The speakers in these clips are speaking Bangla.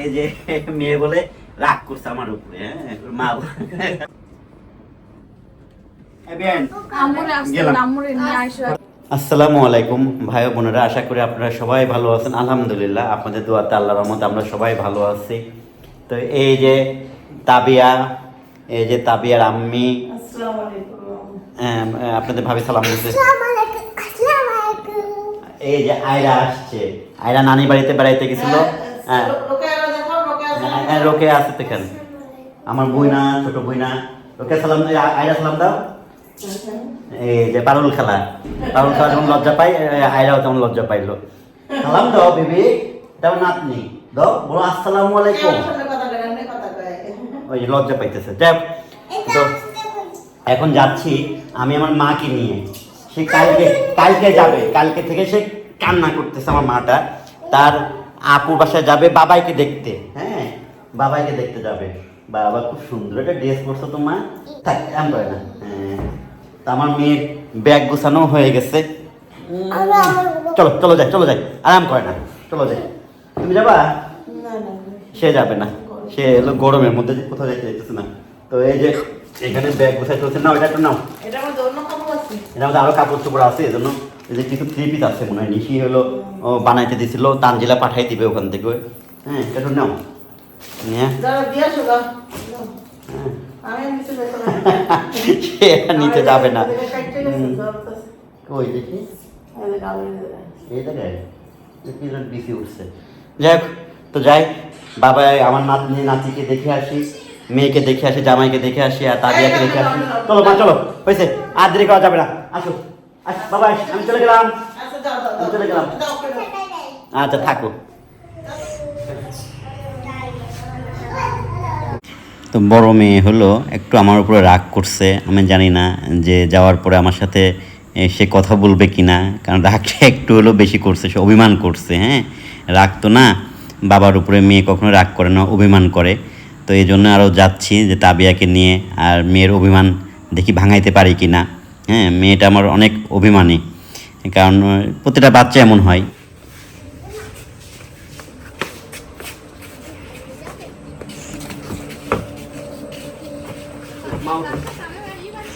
এই যে মেয়ে বলে রাগ করছে আমার উপরে হ্যাঁ? মা আসসালামু আলাইকুম ভাই বোনেরা আশা করি আপনারা সবাই ভালো আছেন। আলহামদুলিল্লাহ আপনাদের দোয়াতে আল্লাহর রহমতে আমরা সবাই ভালো আছি। তো এই যে তাবিয়া এই যে তাবিয়ার আম্মি আম, আপনাদের ভাবি সালাম দিচ্ছে এই যে আয়রা আসছে। আয়রা নানি বাড়িতে বেড়াইতে গেছিল। হ্যাঁ হ্যাঁ, হ্যাঁ, রোকে আছে তো এখানে। আমার বইনা ছোট বইনা রোকে সালাম আয়রা সালাম দাও। এই যে পারুল খেলা। পারুল খেলা যেমন লজ্জা পাই আয়রাও তেমন লজ্জা পাইলো। সালাম দাও বেবি। তেমন নাতনি। দাও বলো আসসালামু আলাইকুম। ওই যে লজ্জা পাইতেছে। যাই তো এখন যাচ্ছি আমি আমার মাকে নিয়ে। সে কালকে কালকে যাবে। কালকে থেকে সে কান্না করতেছে আমার মাটা। তার আপুর বাসায় যাবে বাবাইকে দেখতে। হ্যাঁ বাবাইকে দেখতে যাবে। বাবা খুব সুন্দর একটা ড্রেস পরছো তো মা। থাক এমন করে না। হ্যাঁ তা আমার মেয়ের ব্যাগ গোছানো হয়ে গেছে। চলো চলো যাই চলো যাই। আরাম করে না। চলো যাই। তুমি যাবা? সে যাবে না। সে এলো গরমের মধ্যে যে কোথাও যাইতে যাইতেছে না। তো এই যে এখানে ব্যাগ গোছাই চলছে না এটা একটু নাও। এটা মধ্যে আরও কাপড় চোপড় আছে এজন্য এই যে কিছু থ্রি পিস আছে মনে হয় নিশি হলো ও বানাইতে দিছিল তানজিলা পাঠাই দিবে ওখান থেকে। হ্যাঁ এটা নাও। সে নিতে যাবে না। ওই দেখি? এই বিসি উঠছে। যাই হোক তো যাই। বাবা আমার নাতনি নাতিকে দেখে আসি মেয়েকে দেখে আসি জামাইকে দেখে আসি আর তাবিয়াকে দেখে আসি। চলো মা চলো। হয়েছে। আর দেরি করা যাবে না। আসো। আস বাবা আমি চলে গেলাম। আমি চলে গেলাম। আচ্ছা থাকো। তো বড় মেয়ে হলো একটু আমার উপরে রাগ করছে। আমি জানি না যে যাওয়ার পরে আমার সাথে সে কথা বলবে কি না কারণ রাগটা একটু হলেও বেশি করছে সে অভিমান করছে হ্যাঁ? রাগ তো না বাবার উপরে মেয়ে কখনো রাগ করে না অভিমান করে। তো এই জন্য আরও যাচ্ছি যে তাবিয়াকে নিয়ে আর মেয়ের অভিমান দেখি ভাঙাইতে পারি কি না হ্যাঁ মেয়েটা আমার অনেক অভিমানী। কারণ প্রতিটা বাচ্চা এমন হয়।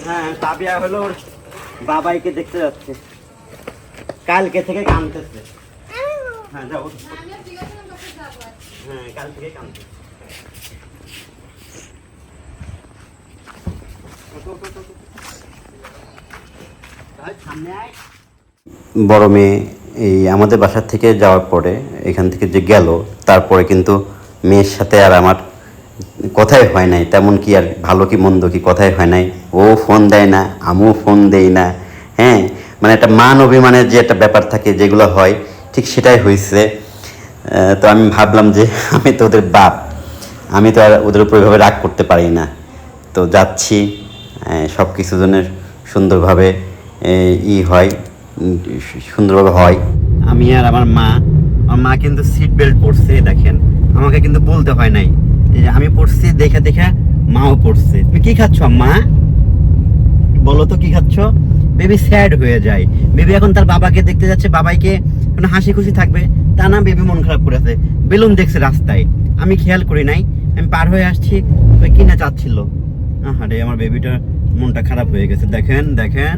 হ্যাঁ ওর বাবাইকে দেখতে যাচ্ছে। কালকে থেকে কানতেছে। হ্যাঁ হ্যাঁ কাল থেকে কানতেছে। বড় মেয়ে এই আমাদের বাসার থেকে যাওয়ার পরে এখান থেকে যে গেল, তারপরে কিন্তু মেয়ের সাথে আর আমার কথাই হয় নাই। তেমন কি আর ভালো কি মন্দ কি কথাই হয় নাই। ও ফোন দেয় না, আমিও ফোন দেই না। হ্যাঁ মানে একটা মান অভিমানের যে একটা ব্যাপার থাকে যেগুলো হয়, ঠিক সেটাই হয়েছে তো আমি ভাবলাম যে আমি তো ওদের বাপ। আমি তো আর ওদের উপর এভাবে রাগ করতে পারি না। তো যাচ্ছি সব কিছু জনের সুন্দরভাবে ই হয় সুন্দরভাবে হয়। আমি আর আমার মা আমার মা কিন্তু সিট বেল্ট পরছে, দেখেন। আমাকে কিন্তু বলতে হয় নাই। আমি পড়ছি দেখে দেখে মাও পড়ছে তুমি কি খাচ্ছ, মা? বলো তো, কি খাচ্ছ? বেবি স্যাড হয়ে যায়। বেবি এখন তার বাবাকে দেখতে যাচ্ছে, বাবাইকে কোনো হাসি খুশি থাকবে। তা না বেবি মন খারাপ করে আছে। বেলুন দেখছে রাস্তায়। আমি খেয়াল করি নাই। আমি পার হয়ে আসছি তো কিনা যাচ্ছিল। আরে আমার বেবিটার মনটা খারাপ হয়ে গেছে। দেখেন দেখেন।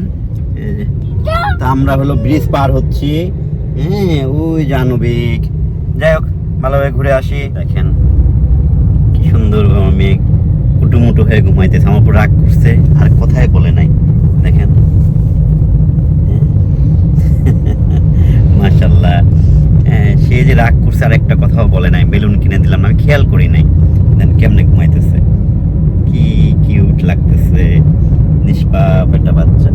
তা আমরা হলো ব্রিজ পার হচ্ছি। হ্যাঁ ওই জানবিক যাই হোক ভালোভাবে ঘুরে আসি। দেখেন, কি সুন্দর মেয়ে কুটুমুটু হয়ে ঘুমাইতেছে, আমার উপর রাগ করছে, আর কোথায় বলে নাই। দেখেন। মাশাল্লাহ সে যে রাগ করছে, আর একটা কথাও বলে নাই। বেলুন কিনে দিলাম আমি খেয়াল করি নাই। দেন কেমনে ঘুমাইতেছে। কি কিউট লাগতেছে। নিষ্পাপ একটা বাচ্চা।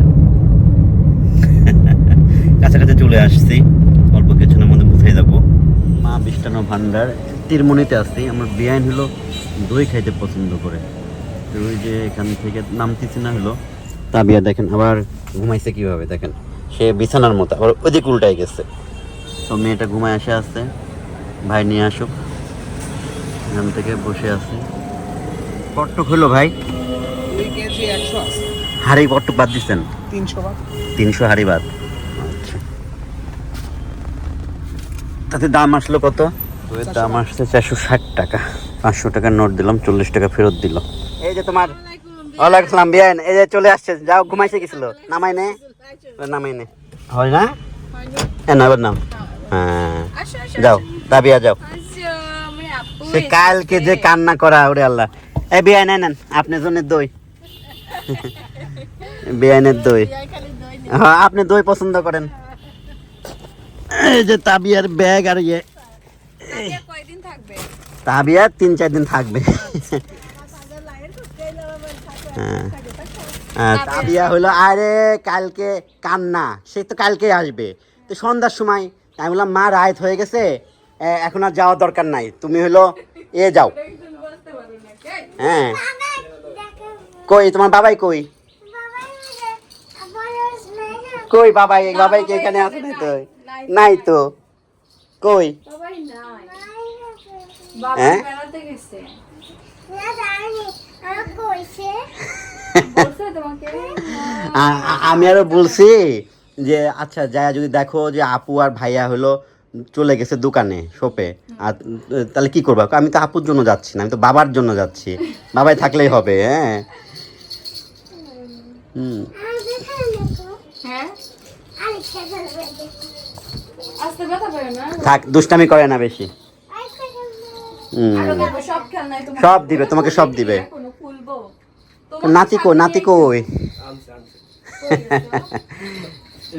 চলে আসছি। অল্প কিছুক্ষণের মধ্যে বুঝে যাব মা বিষ্টানো ভান্ডার তিরমণিতে আসছি আমার বিয়াইন হলো দই খাইতে পছন্দ করে। তো ওই যে এখান থেকে নামতেছি না হলো। তা তাবিয়া দেখেন আবার ঘুমাইছে কীভাবে দেখেন। সে বিছানার মতো আবার ওদিক উল্টাই গেছে। তো মেয়েটা ঘুমায় আসে আসছে ভাই নিয়ে আসুক। এখান থেকে বসে আছে। কট্টক হলো ভাই। হাড়ি কট্টক বাদ দিচ্ছেন তিনশো বার তিনশো হাড়ি বাদ আচ্ছা তাতে দাম আসলো কত? দাম আসছে চারশো ষাট টাকা। পাঁচশো টাকার নোট দিলাম চল্লিশ টাকা ফেরত দিল। এই যে তোমার ওয়ালাইকুম সালাম বিয়ান এই যে চলে আসছে। যাও ঘুমাইছে গেছিল। নামাই নে। নামাই নে। হয় না? হ্যাঁ না নাম। হ্যাঁ। যাও তাবিয়া যাও। সে কালকে যে কান্না করা ওরে আল্লাহ। এই বিয়ান নেন। আপনার জন্য দই। বিয়ানের দই। হ্যাঁ আপনি দই পছন্দ করেন। এই যে তাবিয়ার ব্যাগ আর ইয়ে। কয়দিন তাবিয়া তিন চার দিন থাকবে। হ্যাঁ। হ্যাঁ, তাবিয়া হলো আরে কালকে কান্না সে তো কালকে আসবে। তো সন্ধ্যার সময় আমি বললাম মা রাত হয়ে গেছে এখন আর যাওয়ার দরকার নাই। তুমি হলো এ যাও। হ্যাঁ। কই তোমার বাবাই কই? কই বাবাই বাবাই কি এখানে নাই। তো নাই তো। কই? হ্যাঁ? আমি আরও বলছি যে আচ্ছা যায় যদি দেখো যে আপু আর ভাইয়া হলো চলে গেছে দোকানে শপে আর তাহলে কি করব? আমি তো আপুর জন্য যাচ্ছি না আমি তো বাবার জন্য যাচ্ছি। বাবাই থাকলেই হবে হ্যাঁ? হুম। হ্যাঁ? থাক দুষ্টামি করে না বেশি। হুম। আরও দেবো সব সব দিবে তোমাকে সব দিবে এখনও খুলবো। নাতি কই নাতি কই?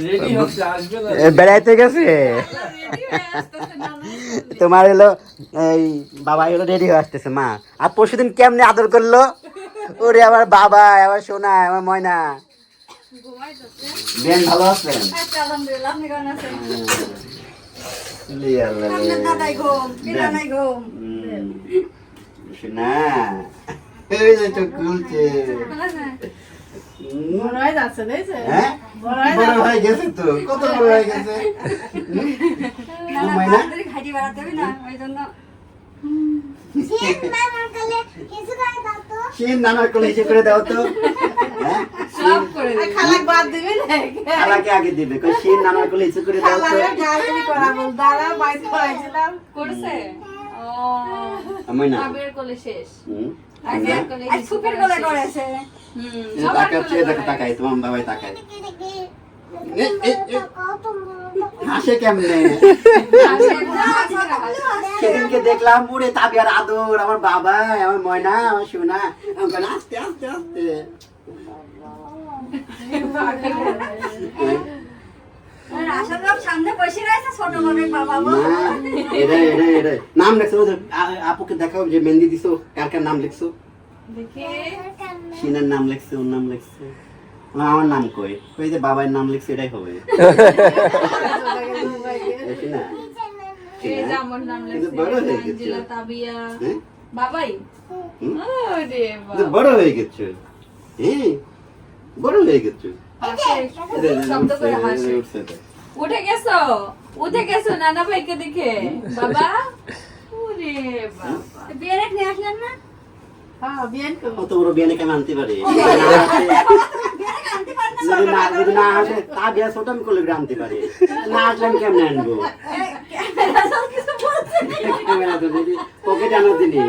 রেডি হচ্ছে আসবে না? এ, বেড়াইতে গেছে? তোমার হলো এই বাবা হলো রেডি হয়ে আসতেছে মা। আর পরশুদিন কেমনে আদর করল? ওরে আমার বাবা আমার সোনা আমার ময়না। ভালো আছেন? এই যে খুলছে। বড় হ্যাঁ হয়ে গেছে তো কত বড় হয়ে গেছে না না না নানার কোলে হিসেবে করে দাও তো হ্যাঁ? সব করে দেবে। খালাক বাদ দিবি না? খালাকে আগে দিবে। কই সে নানার কোলে হিসেবে করে দাও খালাকে গালি করাবো দাদা বাইক করাইছিলাম করছে? ও। আমি না। আবের কোলে শেষ। হুম। আগে আজ সুপের কোলে করেছে হুম এই যে তাকাই তোমার বাবাই তাকায়। হাসে কেমনে? সেদিনকে দেখলাম পুরে তাবিয়ার আদর আমার বাবা আমার ময়না আমার সোনা। আস্তে আস্তে আস্তে সামনে বসে রয়েছে ছোট বোনের বাবা না, এটাই, এটাই, এটাই। নাম লেখছো আপুকে দেখাও যে মেহেন্দি দিছো কার কার নাম লিখছো সিনের নাম লিখছে ওর নাম লিখছে আমার নাম কই কই যে বাবার নাম লিখছে এটাই হবে বড় হয়ে গেছে। হ্যাঁ? বাবাই বড় হয়ে গেছে হ্যাঁ বড় হয়ে গেছে। উঠে গেছো? উঠে গেছো নানা ভাইকে দেখে? বাবা? ওরে বাবা। বিয়ে রেখে আসলেন না? হ্যাঁ কত বড় বিয়ানে কেন আনতে পারে? যদি না যদি না আসে তা বিয়া ছোট আমি করলে আনতে পারে। না আসলে আমি কেমনে আনব? কিছু বলছে না। ক্যামেরা তো দিদি পকেটে আনার জিনিস।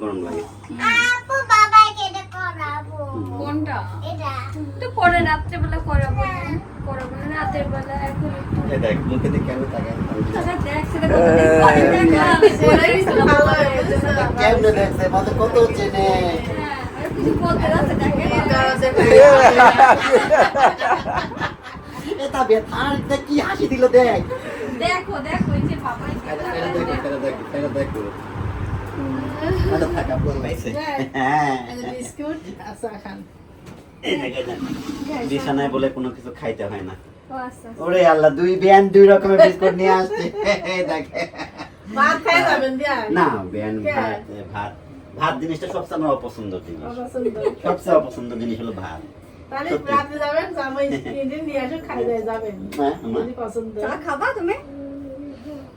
গরম লাগে কোনটা? তো পরে রাত্রেবেলা করাবো করাবো না, রাতের বেলা এখন একটু দেখ মুখে দেখে আমি তাকাই দেখ, সেটা পরে হয়েছে গেছিলাম। কেমনে দেখছে? বলে কত চেনে হ্যাঁ, আর কিছু বলতে যাচ্ছে, দেখে এটা বে আর দেখ কি হাসি দিল দেখ। দেখো দেখো এই যে বাবাই এটা দেখো এটা দেখো এটা দেখো। এটা থাকা বল পাইছে হ্যাঁ। বিস্কুট আচ্ছা খান। দেখ, দেখ। বিছানায় বলে কোনো কিছু খাইতে হয় না। আচ্ছা ওরে আল্লাহ দুই বিয়ান দুই রকমের বিস্কুট নিয়ে আসছে। এই ভাত খাই যাবেন বিয়ান না বিয়ান ভাত ভাত। ভাত জিনিসটা সবচেয়ে আমার অপছন্দ জিনিস। অপছন্দ। সবচেয়ে অপছন্দ জিনিস হলো ভাত। তাহলে রাতে যাবেন জামাই দিন নিয়ে আসো খাই যায় যাবেন। হ্যাঁ, যদি পছন্দ চা খাবা তুমি?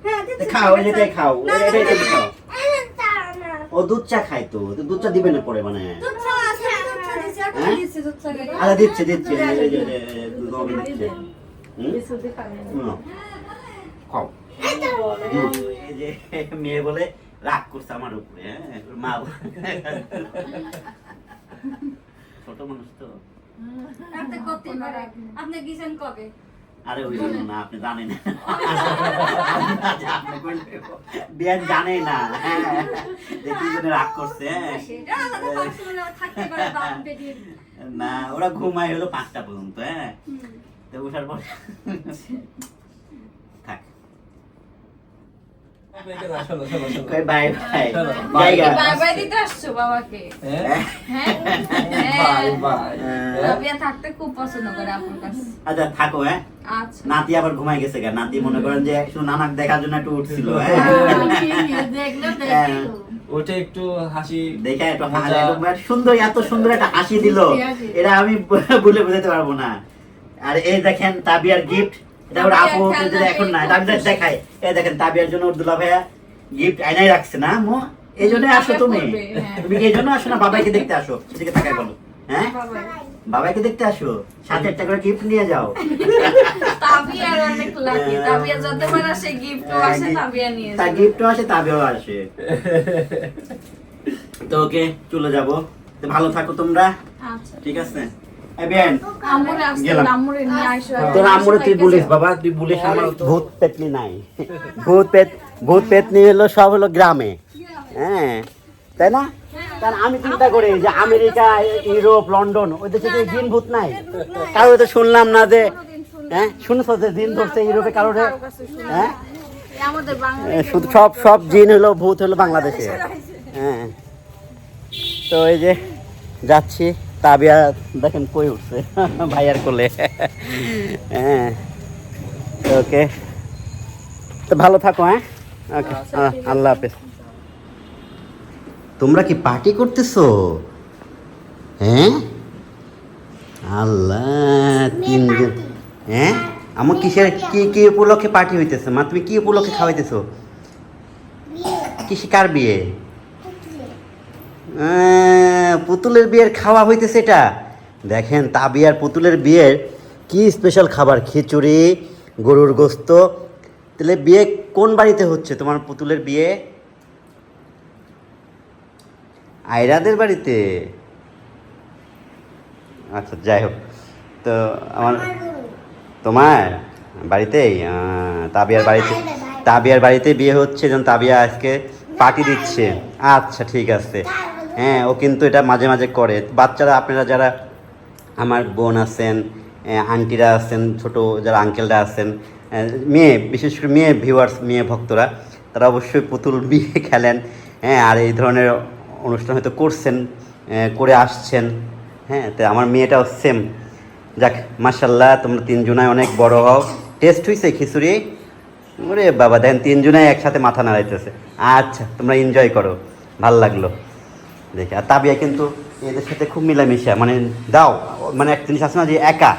হ্যাঁ খাও এটাই খাও এটাই খাও। ও দুধ চা খায় তো দুধ চা দিবে না পরে মানে? হ্যাঁ? দিচ্ছে দিচ্ছে। খাও। মেয়ে বলে রাগ করছে আমার উপরে হ্যাঁ? মা বলে- ছোট মানুষ তো। আপনি করতে পারে। আপনি গেছেন কবে? আরে ওই জন্য না আপনি জানেন জানে হ্যাঁ। জন্য রাগ করছে হ্যাঁ। বেটির। না ওরা ঘুমায় হলো পাঁচটা পর্যন্ত হ্যাঁ। তো ওঠার পর থাক শোনো শোনো শোনো কই বাই বাই চলো, জায়গা কি বাই বাই দিতে আসছো বাবাকে? হ্যাঁ? হ্যাঁ? বাই হ্যাঁ। বাই রাবিয়া থাকতে খুব পছন্দ করে আপুর কাছে। আচ্ছা থাকো হ্যাঁ? আচ্ছা। নাতি আবার ঘুমাই গেছে গা। নাতি মনে করেন যে শুধু নানাক দেখার জন্য একটু উঠছিল হ্যাঁ? ওটা একটু হাসি দেখে একটু হাসি মানে সুন্দর এত সুন্দর একটা হাসি দিল। এটা আমি বলে বোঝাতে পারব না। আর এই দেখেন তাবিয়ার গিফট এটা ওর আপু যদি এখন না এটা আমি দেখাই। এই দেখেন তাবিয়ার জন্য দুলা ভাইয়া গিফট আইনাই রাখছে না মো এই জন্য আসো তুমি। হ্যাঁ। তুমি এই জন্য আসো না বাবাইকে দেখতে আসো। সেদিকে তাকাই বলো। হ্যাঁ? বাবাইকে দেখতে আসো। সাথে একটা করে গিফট নিয়ে যাও। তাবিয়ার অনেক লাকি তাবিয়া যতবার আসে গিফট আসে তাবিয়া নিয়ে তা গিফটও আসে তাবিয়াও আসে। তো ওকে চলে যাব। ভালো থাকো তোমরা। আচ্ছা। ঠিক আছে? আমরে তুই বলিস বাবা তুই বলিস আমার ভূত পেতনি নাই। ভূত পেত ভূত পেতনি হলো সব হলো গ্রামে। হ্যাঁ তাই না? কারণ আমি চিন্তা করি যে আমেরিকা ইউরোপ লন্ডন ওই দেশে তো জিন ভূত নাই? কারও তো শুনলাম না যে হ্যাঁ শুনছো যে জিন ধরছে ইউরোপে কারও হ্যাঁ? সব সব জিন হলো ভূত হলো বাংলাদেশে। হ্যাঁ। তো এই যে যাচ্ছি। তাবিয়া দেখেন কই উঠছে ভাইয়ার কোলে। হ্যাঁ ওকে। তো ভালো থাকো হ্যাঁ? ওকে আল্লাহ হাফেজ। তোমরা কি পার্টি করতেছো? হ্যাঁ? আল্লাহ তিনজন হ্যাঁ? আমার কিসের কি কি উপলক্ষে পার্টি হইতেছে? মা তুমি কি উপলক্ষে খাওয়াইতেছো? কিসে কার বিয়ে? আহ, পুতুলের বিয়ের খাওয়া হইতেছে এটা। দেখেন তাবিয়ার পুতুলের বিয়ের কি স্পেশাল খাবার? খিচুড়ি গরুর গোস্ত। তাহলে বিয়ে কোন বাড়িতে হচ্ছে তোমার পুতুলের বিয়ে? আয়রাদের বাড়িতে? আচ্ছা যাই হোক। তো আমার তোমার বাড়িতেই? তাবিয়ার বাড়িতে তাবিয়ার বাড়িতে বিয়ে হচ্ছে যেন তাবিয়া আজকে পার্টি দিচ্ছে। আচ্ছা ঠিক আছে। হ্যাঁ ও কিন্তু এটা মাঝে মাঝে করে। বাচ্চারা, আপনারা যারা আমার বোন আছেন আন্টিরা আছেন, ছোট যারা আঙ্কেলরা আছেন মেয়ে, বিশেষ করে মেয়ে ভিউয়ার্স মেয়ে ভক্তরা, তারা অবশ্যই পুতুল বিয়ে খেলেন হ্যাঁ আর এই ধরনের অনুষ্ঠান হয়তো করছেন করে আসছেন হ্যাঁ তো আমার মেয়েটাও সেম যাক মাসাল্লাহ তোমরা তিনজনায় অনেক বড় হও। টেস্ট হয়েছে খিচুড়ি? ওরে বাবা, দেখেন তিনজনাই একসাথে মাথা নাড়াইতেছে। আচ্ছা তোমরা এনজয় করো, ভালো লাগল। দেখে। আর তাবিয়া কিন্তু এদের সাথে খুব মিলামিশা। মানে দাও মানে এক জিনিস আছে না যে একা,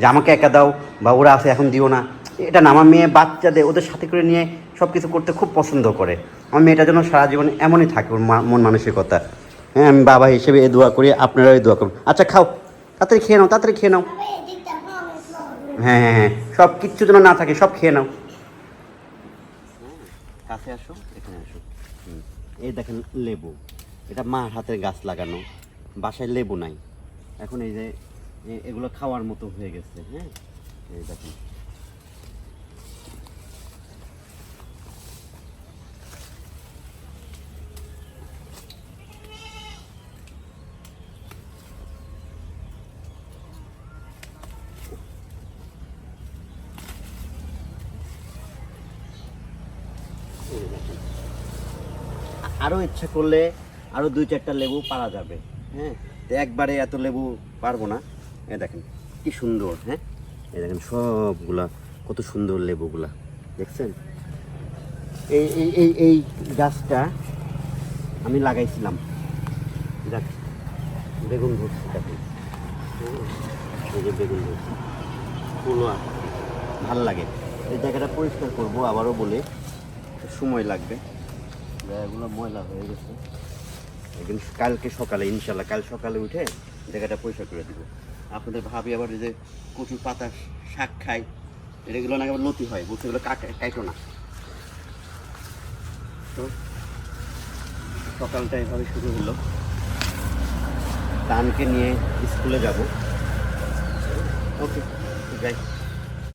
যে আমাকে একা দাও বা ওরা আছে, এখন দিও না। এটা না, আমার মেয়ে বাচ্চাদের, ওদের সাথে করে নিয়ে সব কিছু করতে খুব পছন্দ করে। আমার মেয়েটার জন্য সারা জীবন এমনই থাকে ওর মন মানসিকতা। হ্যাঁ আমি বাবা হিসেবে এ দোয়া করি, আপনারাও এই দোয়া করুন। আচ্ছা খাও। তাড়াতাড়ি খেয়ে নাও, তাড়াতাড়ি খেয়ে নাও। হ্যাঁ হ্যাঁ হ্যাঁ সব কিচ্ছু যেন না থাকে, সব খেয়ে নাও। কাছে আসো, এখানে আসো। এই দেখেন লেবু। এটা মার হাতের গাছ লাগানো, বাসায় লেবু নাই। এখন এই যে এগুলো খাওয়ার মতো হয়ে গেছে হ্যাঁ? এই দেখেন। আরও ইচ্ছা করলে আরও দুই চারটা লেবু পারা যাবে। হ্যাঁ একবারে এত লেবু পারব না। এই দেখেন, কি সুন্দর হ্যাঁ? এ দেখেন সবগুলা, কত সুন্দর লেবুগুলা, দেখছেন? এই এই এই গাছটা আমি লাগাইছিলাম। দেখ, বেগুন ধরছে দেখেন এই যে বেগুন ধরছে। ভালো লাগে। এই জায়গাটা পরিষ্কার করব, আবারও বলে, সময় লাগবে। জায়গাগুলো ময়লা হয়ে গেছে। একদিন কালকে সকালে ইনশাল্লাহ কাল সকালে উঠে জায়গাটা পরিষ্কার করে দিব। আপনাদের ভাবি আবার যে কচুর পাতা শাক খায়, এগুলো না আবার লতি হয়, বলছে এগুলো কাটা না। তো সকালটা এভাবে শুরু হলো। তানকে নিয়ে স্কুলে যাব। ওকে, যাই।